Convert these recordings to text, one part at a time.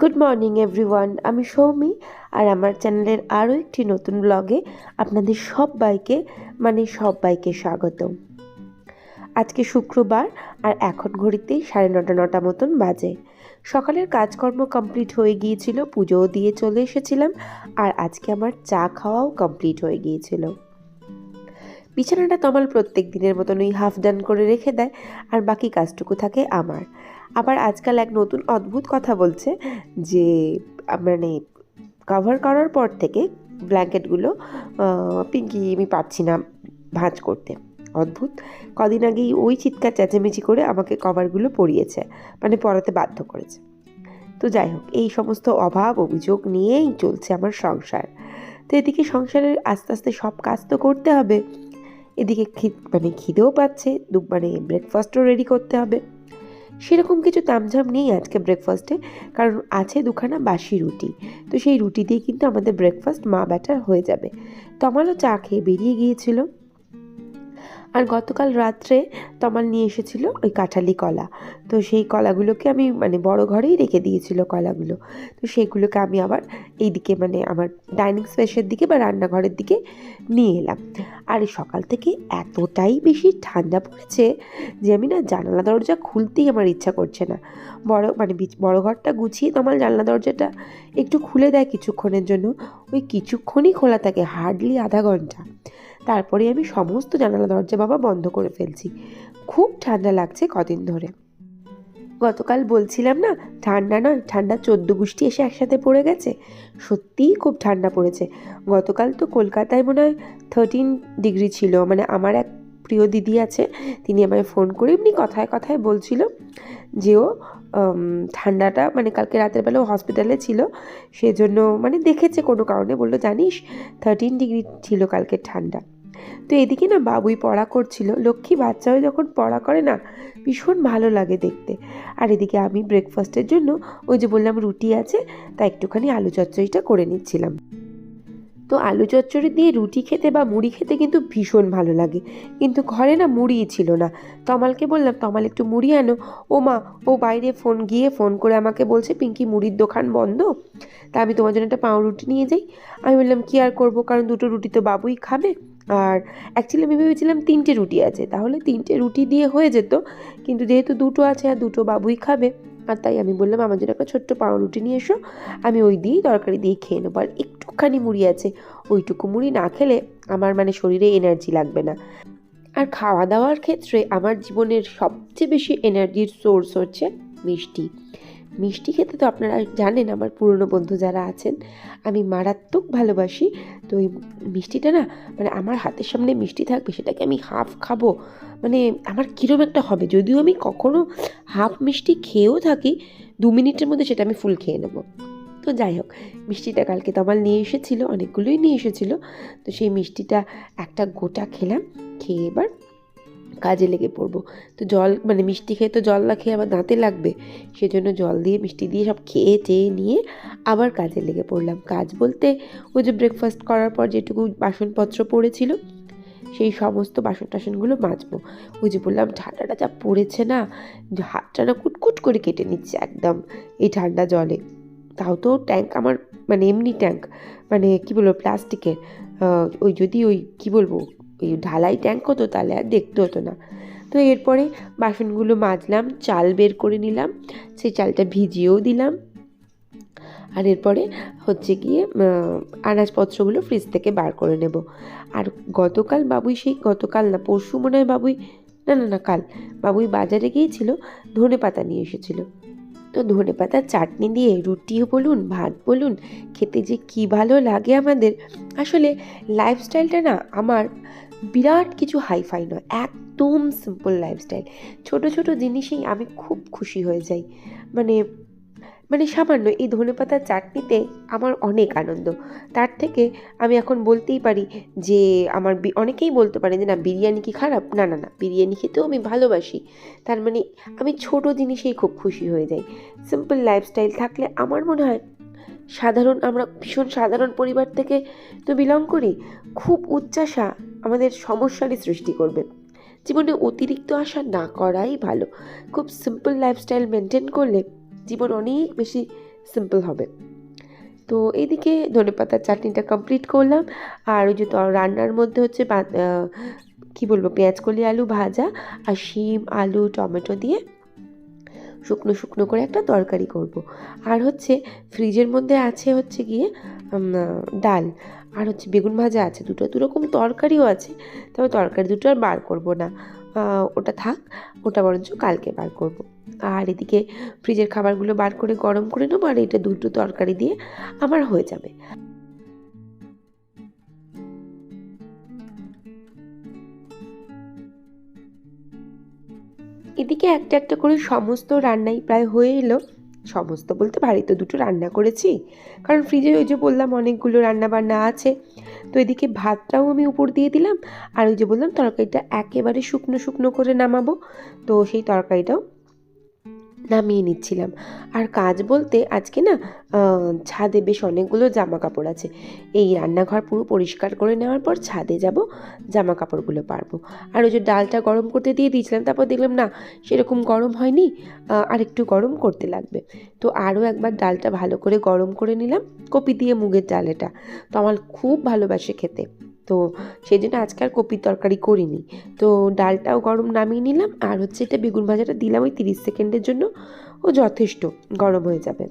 Good morning everyone আমি সৌমি, আর আমার চ্যানেলের আরও একটি নতুন ব্লগে আপনাদের সবাইকে মানে সবাইকে স্বাগত আজকে শুক্রবার, আর এখন ঘড়িতে সাড়ে নটা নটা মতন বাজে। সকালের কাজকর্ম কমপ্লিট হয়ে গিয়েছিল, পুজোও দিয়ে চলে এসেছিলাম, আর আজকে আমার চা খাওয়াও কমপ্লিট হয়ে গিয়েছিল। বিছানাটা তমাল প্রত্যেক দিনের মতন ওই হাফ ডান করে রেখে দেয়, আর বাকি কাজটুকু থাকে আমার। আবার আজকাল এক নতুন অদ্ভুত কথা বলছে যে মানে কভার করার পর থেকে ব্ল্যাঙ্কেটগুলো পিঙ্কি আমি পাচ্ছি না ভাঁজ করতে। অদ্ভুত। কদিন আগেই ওই চিৎকার চেঁচামেচি করে আমাকে কভারগুলো পরিয়েছে মানে পরাতে বাধ্য করেছে। তো যাই হোক, এই সমস্ত অভাব, অভিযোগ নিয়েই চলছে আমার সংসার। তো এদিকে সংসারের আস্তে আস্তে সব কাজ তো করতে হবে। এদিকে মানে খিদেও পাচ্ছে মানে ব্রেকফাস্টও রেডি করতে হবে। সেরকম কিছু তামঝাম নেই আজকে ব্রেকফাস্টে কারণ আছে দুখানা বাসি রুটি। তো সেই রুটি দিয়ে কিন্তু আমাদের ব্রেকফাস্ট মা ব্যাটার হয়ে যাবে। তমালও চা খেয়ে বেরিয়ে গিয়েছিল। আর গতকাল রাত্রে তমাল নিয়ে এসেছিল ওই কাঁঠালি কলা। তো সেই কলাগুলোকে আমি মানে বড় ঘরেই রেখে দিয়েছিল কলাগুলো। তো সেগুলোকে আমি আবার এইদিকে মানে আমার ডাইনিং স্পেসের দিকে বা রান্নাঘরের দিকে নিয়ে এলাম। আর সকাল থেকে এতটাই বেশি ঠান্ডা পড়েছে যে আমি না জানালা দরজা খুলতেই আমার ইচ্ছা করছে না। বড় মানে বড় ঘরটা গুছিয়ে তোমার জানলা দরজাটা একটু খুলে দেয় কিছুক্ষণের জন্য। ওই কিছুক্ষণই খোলা থাকে, হার্ডলি আধা ঘণ্টা। তারপরে আমি সমস্ত জানালা দরজা বাবা বন্ধ করে ফেলছি। খুব ঠান্ডা লাগছে কদিন ধরে। গতকাল বলছিলাম না, ঠান্ডা নয়, ঠান্ডা চোদ্দ গোষ্ঠী এসে একসাথে পড়ে গেছে। সত্যিই খুব ঠান্ডা পড়েছে। গতকাল তো কলকাতায় মনে হয় থার্টিন ডিগ্রি ছিল। মানে আমার এক প্রিয় দিদি আছে, তিনি আমায় ফোন করে এমনি কথায় কথায় বলছিল ও ঠান্ডাটা মানে কালকে রাতের বেলা হসপিটালে ছিল, সেজন্য মানে দেখেছে কোনো কারণে, বলল, জানিস থার্টিন ডিগ্রি ছিল কালকে ঠান্ডা। তো এদিকে না বাবুই পড়া করছিল, লক্ষ্মী বাচ্চা হয়ে যখন পড়া করে না, ভীষণ ভালো লাগে দেখতে। আর এদিকে আমি ব্রেকফাস্টের জন্য ওই যে বললাম রুটি আছে, তা একটুখানি আলু চচ্চড়িটা করে নিচ্ছিলাম। তো আলু চচ্চড়ি দিয়ে রুটি খেতে বা মুড়ি খেতে কিন্তু ভীষণ ভালো লাগে। কিন্তু ঘরে না মুড়িই ছিল না। তমালকে বললাম, তমাল, একটু মুড়ি আনো। ও মা, ও বাইরে ফোন, গিয়ে ফোন করে আমাকে বলছে, পিঙ্কি, মুড়ির দোকান বন্ধ? তা আমি তোমার জন্য একটা পাউরুটি নিয়ে যাই। আমি বললাম, কি আর করব? কারণ দুটো রুটি তো বাবুই খাবে। আর অ্যাকচুয়ালি আমি ভেবেছিলাম তিনটে রুটি আছে। তাহলে তিনটে রুটি দিয়ে হয়ে যেত। কিন্তু যেহেতু দুটো আছে আর দুটো বাবুই খাবে আর তাই আমি বললাম, আমার জন্য একটা ছোট্ট পাউরুটি নিয়ে এসো। আমি ওই দিয়েই তরকারি দিয়ে খেয়ে নেব। আর একটুখানি মুড়ি আছে, ওইটুকু মুড়ি না খেলে আমার মানে শরীরে এনার্জি লাগবে না। আর খাওয়া দাওয়ার ক্ষেত্রে আমার জীবনের সবচেয়ে বেশি এনার্জির সোর্স হচ্ছে মিষ্টি। মিষ্টি খেতে তো আপনারা জানেন আমার পুরনো বন্ধু যারা আছেন, আমি মারাত্মক ভালোবাসি। তো এই মিষ্টিটা না মানে আমার হাতের সামনে মিষ্টি থাকবে, সেটাকে আমি হাফ খাব। মানে আমার কীরম একটা হবে, যদিও আমি কখনো হাফ মিষ্টি খেয়েও থাকি, দু মিনিটের মধ্যে সেটা আমি ফুল খেয়ে নেব। তো যাই হোক, মিষ্টিটা কালকে তমাল নিয়ে এসেছিল, অনেকগুলোই নিয়ে এসেছিল। তো সেই মিষ্টিটা একটা গোটা খেলাম, খেয়ে এবার কাজে লেগে পড়ব। তো জল মানে মিষ্টি খেয়ে তো জল না খেয়ে আবার দাঁতে লাগবে। সেজন্য জল দিয়ে, মিষ্টি দিয়ে সব খেয়ে চেয়ে নিয়ে আবার কাজে লেগে পড়লাম। কাজ বলতে ওই যে ব্রেকফাস্ট করার পর যেটুকু বাসনপত্র পড়েছিল, সেই সমস্ত বাসন টাসনগুলো মাজবো। ওই যে বললাম, ঠান্ডাটা যা পড়েছে না হাতটা না কুটকুট করে কেটে নিচ্ছে একদম এই ঠান্ডা জলে। তাও তো ট্যাঙ্ক আমার মানে এমনি ট্যাঙ্ক মানে কি বলব, প্লাস্টিকের ওই যদি ওই, কি বলব ওই ঢালাই ট্যাঙ্ক হতো তাহলে আর দেখতে হতো না। তো এরপরে বাসনগুলো মাজলাম, চাল বের করে নিলাম, সেই চালটা ভিজিয়েও দিলাম। আর এরপরে হচ্ছে গিয়ে আনাজপত্রগুলো ফ্রিজ থেকে বার করে নেব। আর গতকাল বাবুই সেই, গতকাল না, পরশু মনে হয় বাবুই, না না না, কাল। বাবুই বাজারে গিয়েছিল, ধনে পাতা নিয়ে এসেছিল। তো ধনে পাতার চাটনি দিয়ে রুটিও বলুন, ভাত বলুন, খেতে যে কী ভালো লাগে আমাদের। আসলে লাইফস্টাইলটা না আমার বিরাট কিছু হাইফাই নয়, একদম সিম্পল লাইফস্টাইল ছোট ছোট জিনিসেই আমি খুব খুশি হয়ে যাই। মানে মানে সামান্য এই ধনেপাতার চাটনিতে আমার অনেক আনন্দ। তার থেকে আমি এখন বলতেই পারি যে, আমার অনেকেই বলতে পারে যে, না, বিরিয়ানি কি খারাপ? না না না, বিরিয়ানি খেতেও আমি ভালোবাসি। তার মানে আমি ছোট জিনিসেই খুব খুশি হয়ে যাই। সিম্পল লাইফস্টাইল থাকলে আমার মনে হয় সাধারণ, আমরা ভীষণ সাধারণ পরিবার থেকে তো বিলং করি। খুব উচ্চাসা আমাদের সমস্যারই সৃষ্টি করবে। জীবনে অতিরিক্ত আশা না করাই ভালো। খুব সিম্পল লাইফস্টাইল মেনটেন করলে জীবন অনেক বেশি সিম্পল হবে। তো এইদিকে ধনেপাতার চাটনিটা কমপ্লিট করলাম। আর ওই যে তো- রান্নার মধ্যে হচ্ছে কি বলব, পেঁয়াজ কলি আলু ভাজা আর শিম, আলু, টমেটো দিয়ে শুকনো শুকনো করে একটা তরকারি করব। আর হচ্ছে ফ্রিজের মধ্যে আছে হচ্ছে গিয়ে ডাল। আর হচ্ছে বেগুন ভাজা আছে, দুটো, দুরকম তরকারিও আছে, তবে তরকারি দুটো আর বার করব না। ওটা থাক, ওটা বরঞ্চ কালকে বার করব। আর এদিকে ফ্রিজের খাবারগুলো বার করে গরম করে নেব, আর এটা দুটো তরকারি দিয়ে আমার হয়ে যাবে। এদিকে একটা একটা করে সমস্ত রান্নাই প্রায় হয়ে এলো। সমস্ত বলতে বাড়িতে দুটো রান্না করেছি। কারণ ফ্রিজে ওই যে বললাম অনেকগুলো রান্না বান্না আছে। তো এদিকে ভাতটাও আমি উপর দিয়ে দিলাম। আর ওই যে বললাম তরকারিটা একেবারে শুকনো শুকনো করে নামাবো। তো সেই তরকারিটাও নামিয়ে নিচ্ছিলাম। আর কাজ বলতে আজকে না ছাদে বেশ অনেকগুলো জামা কাপড় আছে। এই রান্নাঘর পুরো পরিষ্কার করে নেওয়ার পর ছাদে যাব জামা কাপড়গুলো পারব। আর ওই যে ডালটা গরম করতে দিয়ে দিয়েছিলাম, তারপর দেখলাম না, সেরকম গরম হয়নি আর একটু গরম করতে লাগবে। তো আরও একবার ডালটা ভালো করে গরম করে নিলাম, কপি দিয়ে মুগের ডাল এটা তো আমার খুব ভালোবাসে খেতে। তো সেই জন্য আজকে আর কপির তরকারি করিনি। তো ডালটাও গরম নামিয়ে নিলাম আর হচ্ছে এটা বেগুন ভাজাটা দিলাম ওই তিরিশ সেকেন্ডের জন্য। ও যথেষ্ট গরম হয়ে যাবে।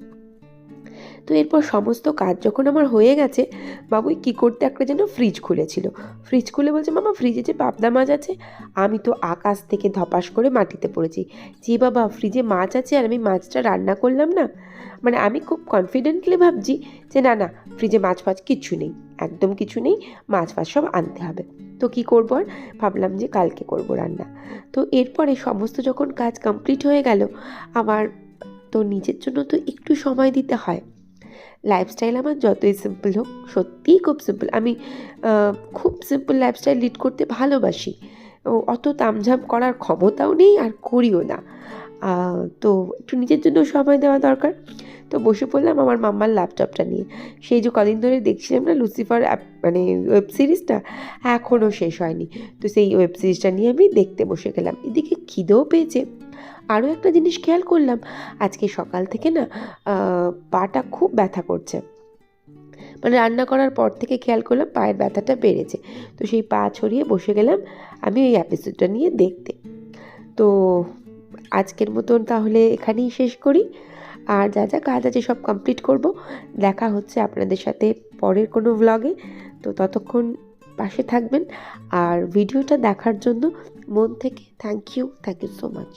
তো এরপর সমস্ত কাজ যখন আমার হয়ে গেছে বাবুই কী করতে একটা যেন ফ্রিজ খুলেছিল। ফ্রিজ খুলে বলছে, মামা ফ্রিজে যে পাবদা মাছ আছে, আমি তো আকাশ থেকে ধপাস করে মাটিতে পড়েছি। যে বাবা ফ্রিজে মাছ আছে আর আমি মাছটা রান্না করলাম না? মানে আমি খুব কনফিডেন্টলি ভাবছি যে না না ফ্রিজে মাছ ফাছ কিচ্ছু নেই। একদম কিছু নেই, মাছ ফাছ সব আনতে হবে। তো কি করব আর? ভাবলাম যে কালকে করব রান্না। তো এরপরে সমস্ত যখন কাজ কমপ্লিট হয়ে গেল, আমার তো নিজের জন্য তো একটু সময় দিতে হয়। লাইফস্টাইল আমার যতই সিম্পল হোক, সত্যিই খুব সিম্পল আমি খুব সিম্পল লাইফস্টাইল লিড করতে ভালোবাসি। অত তামঝাম করার ক্ষমতাও নেই আর করিও না। তো একটু নিজের জন্য সময় দেওয়া দরকার। তো বসে পড়লাম আমার মাম্মার ল্যাপটপটা নিয়ে। সেই যে কদিন ধরে দেখছিলাম না লুসিফার অ্যাপ মানে ওয়েব সিরিজটা এখনও শেষ হয়নি। তো সেই ওয়েব সিরিজটা নিয়ে আমি দেখতে বসে গেলাম। এদিকে খিদেও পেয়েছে। আরও একটা জিনিস খেয়াল করলাম, আজকে সকাল থেকে না পাটা খুব ব্যথা করছে। মানে রান্না করার পর থেকে খেয়াল করলাম পায়ের ব্যথাটা বেড়েছে। তো সেই পা ছড়িয়ে বসে গেলাম আমি ওই এপিসোডটা নিয়ে দেখতে। তো আজকের মতন তাহলে এখানেই শেষ করি। আর যা যা কাজ আছে সব কমপ্লিট করব। দেখা হচ্ছে আপনাদের সাথে পরের কোনো ভ্লগে তো ততক্ষণ পাশে থাকবেন। আর ভিডিওটা দেখার জন্য মন থেকে thank you thank you so much